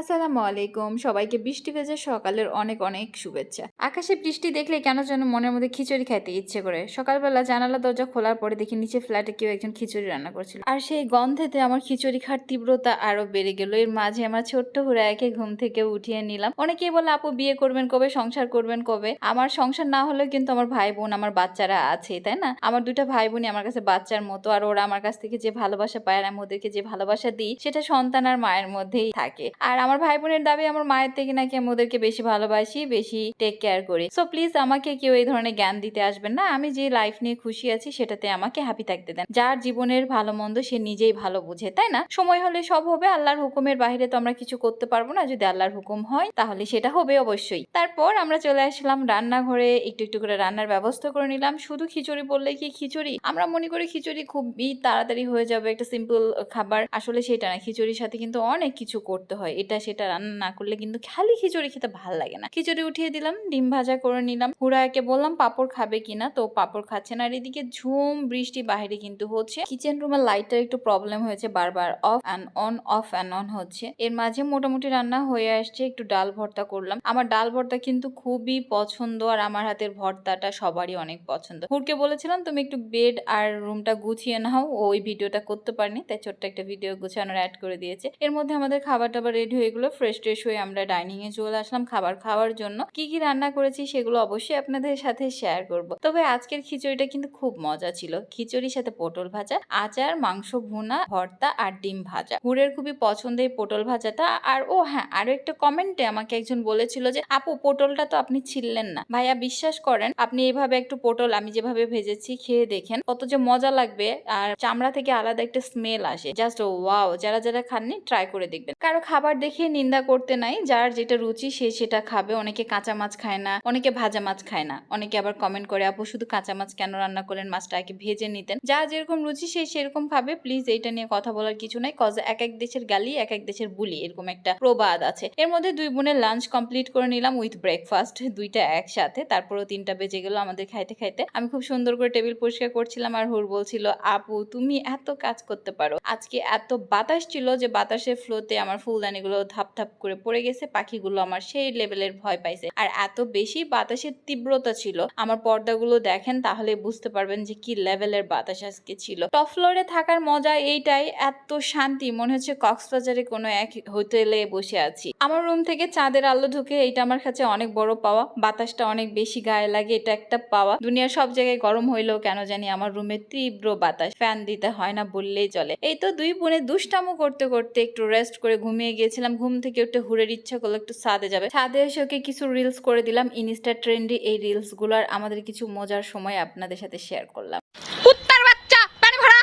আসসালামু আলাইকুম। সবাইকে বৃষ্টি ভেজা সকালের অনেক অনেক শুভেচ্ছা। আকাশে বৃষ্টি দেখলে কেন যেন মনের মধ্যে খিচুড়ি খাইতে ইচ্ছে করে। সকালবেলা জানালা দরজা খোলার পরে দেখি নিচে ফ্ল্যাটে কেউ একজন খিচুড়ি রান্না করছিল। আর সেই গন্ধেতে আমার খিচুড়ি খাওয়ার তীব্রতা আরও বেড়ে গেল। এর মাঝে আমার ছোট্ট হুরায়াকে ঘুম থেকে উঠিয়ে নিলাম। অনেকেই বলে, আপু, বিয়ে করবেন কবে? সংসার করবেন কবে? আমার সংসার না হলেও কিন্তু আমার ভাই বোন আমার বাচ্চারা আছে, তাই না? আমার দুটা ভাই বোনই আমার কাছে বাচ্চার মতো। আর ওরা আমার কাছ থেকে যে ভালোবাসা পায় আর আমি ওদেরকে যে ভালোবাসা দিই, সেটা সন্তান আর মায়ের মধ্যেই থাকে। আর আমার ভাই বোনের দাবি আমার মায়ের থেকে নাকি আমি ওদেরকে বেশি ভালোবাসি, বেশি টেক কেয়ার করি। সো প্লিজ আমাকে কেউ এই ধরনের জ্ঞান দিতে আসবেন না। আমি যে লাইফ নিয়ে খুশি আছি সেটাতে আমাকে হ্যাপি থাকতে দেন। যার জীবনের ভালো মন্দ সে নিজেই ভালো বুঝে, তাই না? সময় হলে সব হবে, আল্লাহর হুকুমের বাইরে তো আমরা কিছু করতে পারব না। যদি আল্লাহর হুকুম হয়, তাহলে সেটা হবে অবশ্যই। তারপর আমরা চলে আসলাম রান্নাঘরে, একটু একটু করে রান্নার ব্যবস্থা করে নিলাম। শুধু খিচুড়ি বললে কি খিচুড়ি? আমরা মনে করি খিচুড়ি খুবই তাড়াতাড়ি হয়ে যাবে। একটা সিম্পল খাবার। আসলে সেটা না, খিচুড়ির সাথে কিন্তু অনেক কিছু করতে হয়। এটা সেটা রান্না না করলে কিন্তু খালি খিচুড়ি খেতে ভালো লাগে না। খিচুড়ি উঠিয়ে দিলাম, ডিম ভাজা করে নিলাম। হুড়াকে বললাম পাপড় খাবে কিনা, তো পাপড় খাচ্ছে না। আর এদিকে ঝুম, বৃষ্টি বাইরে কিন্তু হচ্ছে। কিচেন রুমের লাইটটার একটু প্রবলেম হয়েছে বারবার off and on off and on হচ্ছে। এর মাঝে মোটামুটি রান্না হয়ে আসছে, একটু ডাল ভর্তা করলাম। আমার ডাল ভর্তা কিন্তু খুবই পছন্দ আর আমার হাতের ভর্তাটা সবারই অনেক পছন্দ। হুড়কে বলেছিলাম, তুমি একটু বেড আর রুমটা গুছিয়ে নাও। ওই ভিডিওটা করতে পারিনি, তাই ছোট্ট একটা ভিডিও গুছানোর অ্যাড করে দিয়েছে। এর মধ্যে আমাদের খাবার টাবার রেডি হয়ে গেলো ফ্রেশ ট্রেশ হয়ে আমরা ডাইনিং এ চলে আসলাম খাবার খাওয়ার জন্য। কি কি রান্না করেছি সেগুলো অবশ্যই আপনাদের সাথে শেয়ার করব। তবে আজকের খিচুড়িটা কিন্তু খুব মজা ছিল। খিচুড়ির সাথে পটল ভাজা, আচার, মাংস ভুনা, ভর্তা আর ডিম ভাজা। হুড়ের খুবই পছন্দের পটল ভাজাটা। আর ও হ্যাঁ আরও একটা কমেন্টে আমাকে একজন বলেছিল যে, আপু, পটলটা তো আপনি ছিললেন না। ভাইয়া, বিশ্বাস করেন, আপনি এভাবে একটু পটল আমি যেভাবে ভেজেছি, খেয়ে দেখেন কত যে মজা লাগবে। আর চামড়া থেকে আলাদা একটা স্মেল আসে। জাস্ট ওয়াও যারা যারা খাননি ট্রাই করে দেখবেন। কারও খাবার দেখে নিন্দা করতে নাই। যার যেটা রুচি, সে সেটা খাবে। অনেকে কাঁচা মাছ খায় না, অনেকে ভাজা মাছ খায় না। অনেকে আবার কমেন্ট করে, আপু, শুধু কাঁচা মাছ কেন রান্না করলেন? মাছটা আগে ভেজে নিতেন। যা যেরকম রুচি, সে সেরকম খাবে। প্লিজ এইটা নিয়ে কথা বলার কিছু নাই। কজ এক এক দেশের গালি, এক এক দেশের বুলি, এরকম একটা প্রবাদ আছে। এর মধ্যে দুই বোনের লাঞ্চ কমপ্লিট করে নিলাম উইথ ব্রেকফাস্ট দুইটা একসাথে। তারপরও তিনটা বেজে গেল আমাদের খাইতে খাইতে। আমি খুব সুন্দর করে টেবিল পরিষ্কার করছিলাম আর হুর বলছিল, আপু, তুমি এত কাজ করতে পারো। আজকে এত বাতাস ছিল যে বাতাসের ফ্লোতে আমার ফুলদানিগুলো ধাপ ধাপ করে পড়ে গেছে, পাখিগুলো আমার সেই লেভেলের ভয় পাইছে। আর এত বেশি বাতাসের তীব্রতা ছিল, আমার পর্দাগুলো দেখেন তাহলে বুঝতে পারবেন যে কি লেভেলের বাতাস আজকে ছিল। টপ ফ্লোরে থাকার মজা এইটাই, এত শান্তি, মনে হচ্ছে কক্সবাজারে কোনো এক হোটেলে বসে আছি। আমার রুম থেকে চাঁদের আলো ঢুকে এইটা আমার কাছে অনেক বড় পাওয়া, বাতাসটা অনেক বেশি গায়ে লাগে, এটা একটা পাওয়া। দুনিয়ার সব জায়গায় গরম হইলেও কেন জানি আমার রুমে তীব্র বাতাস, ফ্যান দিতে হয় না বললেই চলে। এই তো দুই বোনে দুষ্টামো করতে করতে একটু রেস্ট করে ঘুমিয়ে গিয়েছিলাম ঘুম থেকে একটু হুড়ের ইচ্ছা করল একটু ছাদে যাবে। ছাদে এসে ওকে কিছু রিলস করে দিলাম ইনস্টা ট্রেন্ডে এই রিলসগুলার আমাদের কিছু মজার সময় আপনাদের সাথে শেয়ার করলাম। কুত্তার বাচ্চা পানি ভরা!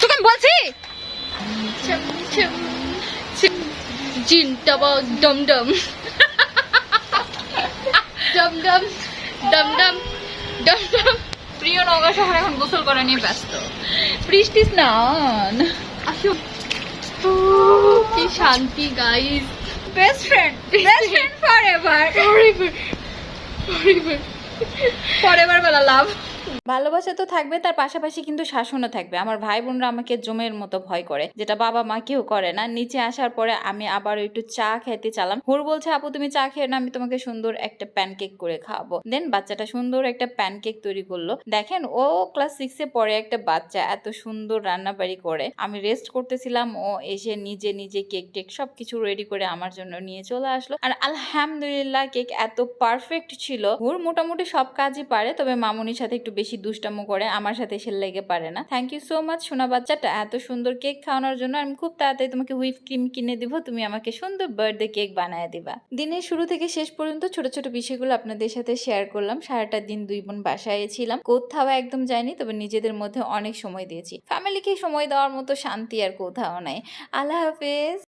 তোকে বলছি? জিনটা বা ডম ডম। ডম ডম ডম ডম ডম ডম। প্রিয় নগা শহর এখন গোসল করা নিয়ে ব্যস্ত। বৃষ্টি স্নান। আসো কি শান্তি guys best friend best friend forever forever forever বলা লাভ ভালোবাসা তো থাকবে, তার পাশাপাশি কিন্তু শাসনও থাকবে। আমার ভাই বোনরা আমাকে জমের মতো ভয় করে, যেটা বাবা মা কেউ করে না। নিচে আসার পরে আমি আবার একটু চা খেতে চালাম। হুর বলছে, আপু, তুমি চা খেয়ে না আমি তোমাকে সুন্দর একটা প্যানকেক করে খাওয়াবো। দেন বাচ্চাটা সুন্দর একটা প্যানকেক তৈরি করল। দেখেন, ও ক্লাস সিক্সে পরে একটা বাচ্চা, এত সুন্দর রান্না বাড়ি করে। আমি রেস্ট করতেছিলাম, ও এসে নিজে নিজে কেক টেক সবকিছু রেডি করে আমার জন্য নিয়ে চলে আসলো। আর আলহামদুলিল্লাহ কেক এত পারফেক্ট ছিল। হুর মোটামুটি সব কাজই পারে, তবে মামুনির সাথে একটু বেশি দুষ্টামো করে আমার সাথে সে লেগে পারে না। থ্যাংক ইউ সো মাচ সোনা বাচ্চাটা। এত সুন্দর কেক খাওয়ানোর জন্য আমি খুব তাড়াতাড়ি তোমাকে হুইপ ক্রিম কিনে দিব, তুমি আমাকে সুন্দর বার্থডে কেক বানায় দিবা। দিনের শুরু থেকে শেষ পর্যন্ত ছোট ছোট বিষয়গুলো আপনাদের সাথে শেয়ার করলাম। সারাটা দিন দুই বোন বাসায় ছিলাম। কোথাও একদম যায়নি তবে নিজেদের মধ্যে অনেক সময় দিয়েছি। ফ্যামিলিকে সময় দেওয়ার মতো শান্তি আর কোথাও নাই। আল্লাহ হাফেজ।